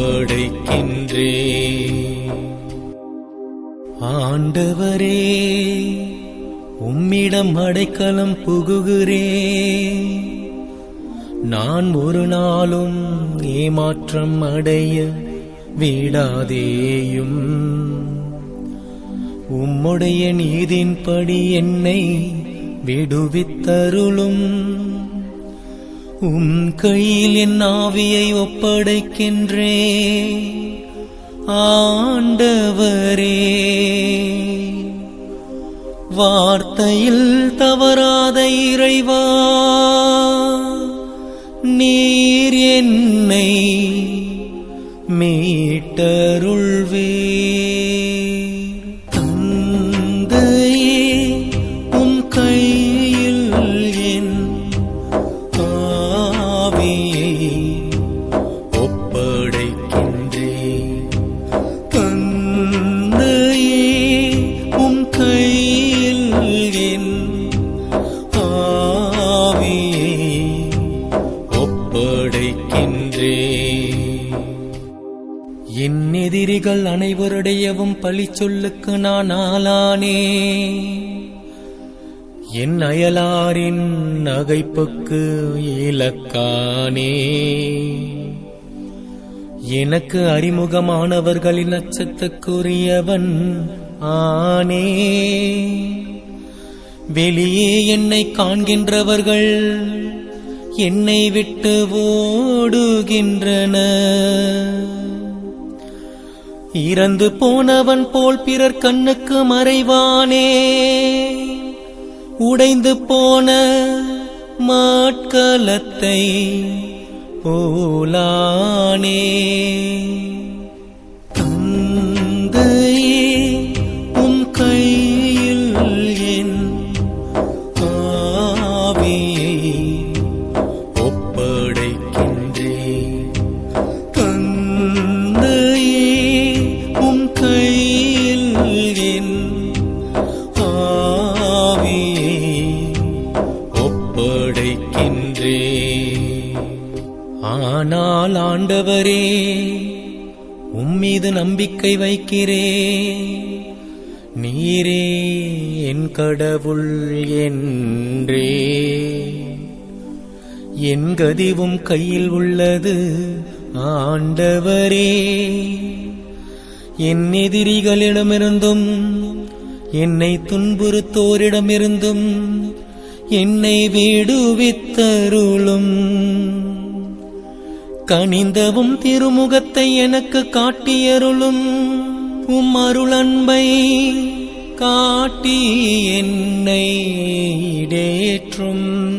படைக்கின்றே. ஆண்டவரே உம்மிடம் அடைக்கலம் புகுகிறே. நான் ஒரு நாளும் ஏமாற்றம் அடைய வீடாதேயும். உம்முடைய நீதின்படி என்னை விடுவித்தருளும். உம் கையில் என் ஆவியை ஒப்படைக்கின்றே. ஆண்டவரே வார்த்தையில் தவறாத இறைவா நீர் என்னை மீட்டருள்வே. எதிரிகள் அனைவருடையவும் பழி சொல்லுக்கு நான் ஆளானே. என் அயலாரின் நகைப்புக்கு இலக்கானே. எனக்கு அறிமுகமானவர்களின் அச்சத்துக்குரியவன் ஆனே. வெளியே என்னை காண்கின்றவர்கள் என்னை விட்டு ஓடுகின்றன இறந்து போனவன் போல் பிறர் கண்ணுக்கு மறைவானே. உடைந்து போன மாட்கலத்தை போலானே. ஆனால் ஆண்டவரே உம்மீது நம்பிக்கை வைக்கிறே. நீரே என் கடவுள் என்றே. என் கதிவும் கையில் உள்ளது ஆண்டவரே. என் எதிரிகளிடமிருந்தும் என்னை துன்புறுத்தோரிடமிருந்தும் என்னை விடுவித்தருளும் கனிந்தவும் திருமுகத்தை எனக்கு காட்டியருளும். உம் காட்டி என்னை இடேற்றும்.